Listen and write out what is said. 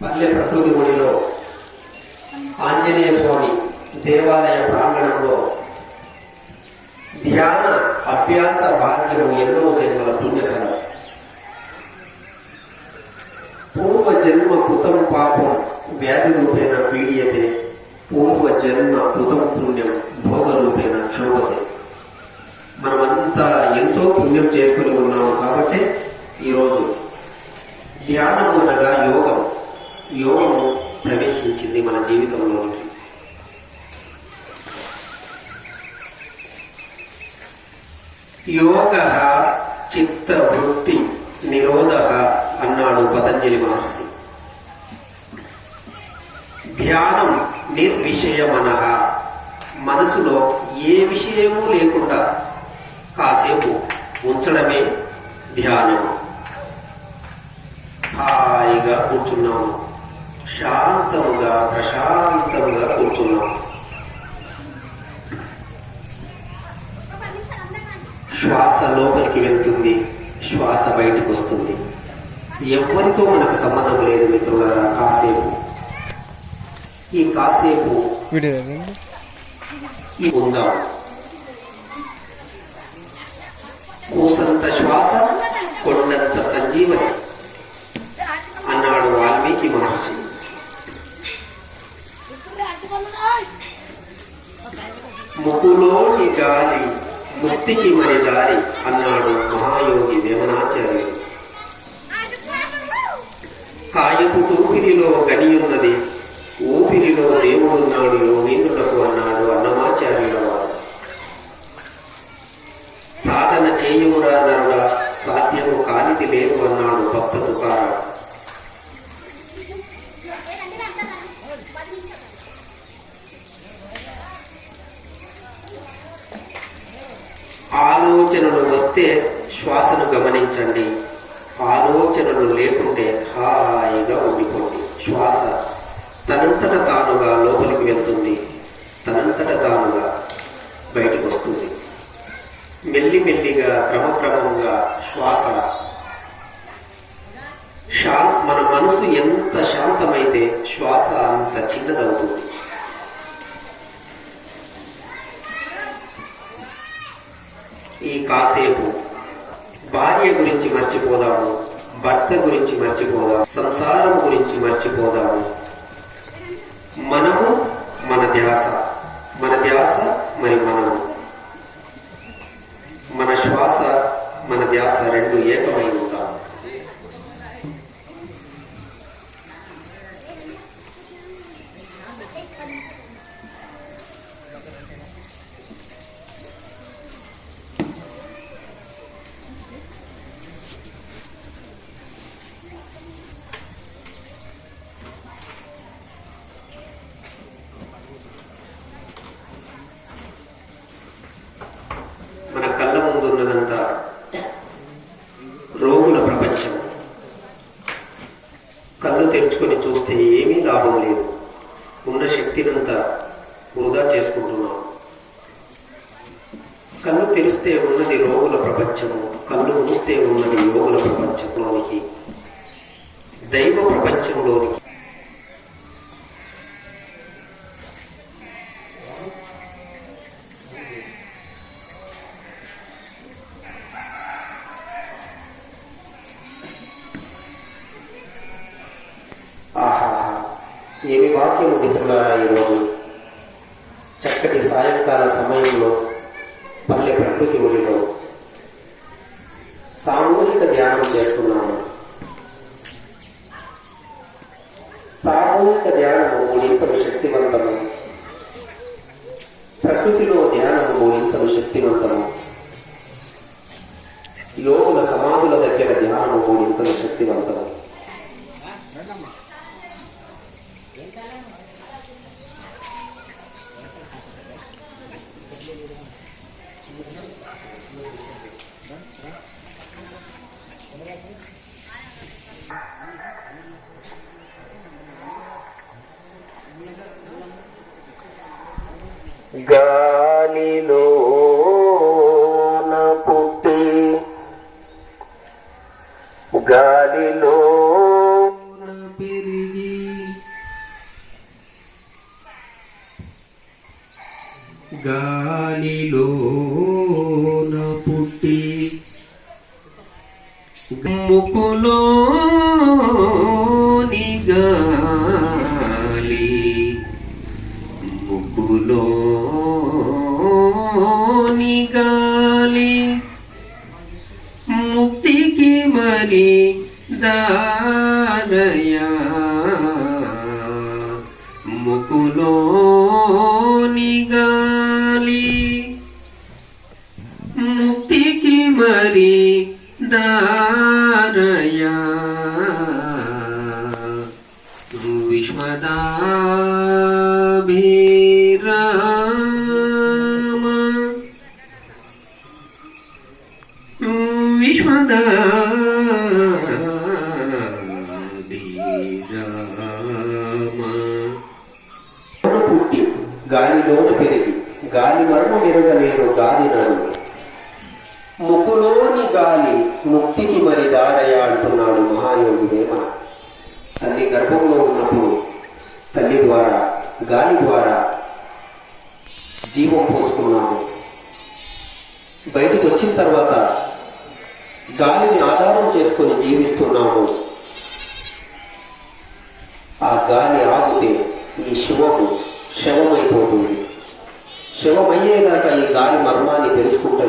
పల్లె ప్రకృతి గుడిలో ఆంజనేయ స్వామి దేవాలయ ప్రాంగణంలో ధ్యాన అభ్యాస భాగ్యము ఎన్నో జన్మల పుణ్యకరం పూర్వ జన్మ కృతం పాపం వ్యాధి రూపేణ పీడియతే పూర్వ జన్మ కృతం పుణ్యం భోగ రూపేణ క్షోభతే. మనమంతా ఎంతో పుణ్యం చేసుకుని ఉన్నాము కాబట్టి ఈరోజు ధ్యానం అనగా యోగం. యోగము ప్రవేశించింది మన జీవితంలోనికి యోగ చిత్త వృత్తి నిరోధ అన్నాడు పతంజలి మహర్షి. ధ్యానం నిర్విషయమనహ మనసులో ఏ విషయము లేకుండా కాసేపు ఉంచడమే ధ్యానం. హాయిగా కూర్చున్నాము. శాంతముగా ప్రశాంతముగా కూర్చున్నాము శ్వాస లోపలికి వెళ్తుంది శ్వాస బయటికి వస్తుంది. ఎవరితో మనకు సంబంధం లేదు మిత్రులారా కాసేపు. ఈ కాసేపు ఉందాం. కూసంత శ్వాస కొండంత సంజీవని అన్నాడు వాల్మీకి మహర్షి ముక్కులోని గాలి ముక్తికి మరి దారి అన్నాడు మహాయోగి వేమనాచార్యుడు. కాయపు ఊపిరిలో గనియున్నది ఊపిరిలో దేవుడున్నాడు యోగీంద్రులకు అన్నాడు అన్నమాచార్యుల వారు. సాధన చేయురా నరుడా సాధ్యము కానిది లేదు అన్నాడు భక్త తుకారా ఆలోచనలు వస్తే శ్వాసను గమనించండి. ఆలోచనలు లేకుంటే హాయిగా ఉండిపోండి. శ్వాస తనంతట తానుగా లోపలికి వెళ్తుంది. తనంతట తానుగా బయటకు వస్తుంది. మెల్లిమెల్లిగా క్రమక్రమంగా శ్వాస శా మన మనసు ఎంత శాంతమైతే శ్వాస అంత చిన్నదవుతుంది. ఈ కాసేపు భార్య గురించి మర్చిపోదాము భర్త గురించి మర్చిపోదాం సంసారం గురించి మర్చిపోదాము. మనము మన ధ్యాస మన ధ్యాస మరి మనము. మన శ్వాస మన ధ్యాస రెండు ఏకమై ఉన్న వృధా చేసుకుంటున్నాం. కళ్ళు తెరిస్తే ఉన్నది రోగుల ప్రపంచము కళ్ళు మూస్తే ఉన్నది యోగుల ప్రపంచంలోనికి దైవ ప్రపంచంలోనికి. ఆహా. ఏమి వాక్యం మిత్రులారా ఈరోజు? చక్కటి సాయంకాల సమయంలో పల్లె ప్రకృతి ఒడిలో సామూహిక ధ్యానం చేస్తున్నాము. సామూహిక ధ్యానము మూడింతలు శక్తివంతము. ప్రకృతిలో ధ్యానము మూడింతలు శక్తివంతము. యోగుల సమాధుల దగ్గర ధ్యానము మూడింతలు శక్తివంతము. గాలిలోన పుట్టి ముకులోని గాలి ముకులోని గాలి ముక్తికి మరి దా విశ్వదాభిరామ విశ్వదా పుట్టి గాలిలోన పెరిగి గాలి మర్మ మెరుగలేరు గాలి నడు ముక్కులోని గాలి ముక్తికి మరి దారయ అంటున్నాడు మహాయోగి దేవ తల్లి గర్భంలో తల్లి ద్వారా గాలి ద్వారా జీవం పోసుకున్నాము బయటకు వచ్చిన తర్వాత గాలిని ఆధారం చేసుకొని జీవిస్తున్నాము. ఆ గాలి ఆగితే ఈ శివము శవమైపోతుంది శవమయ్యేదాకా ఈ గాలి మర్మాన్ని తెలుసుకుంటే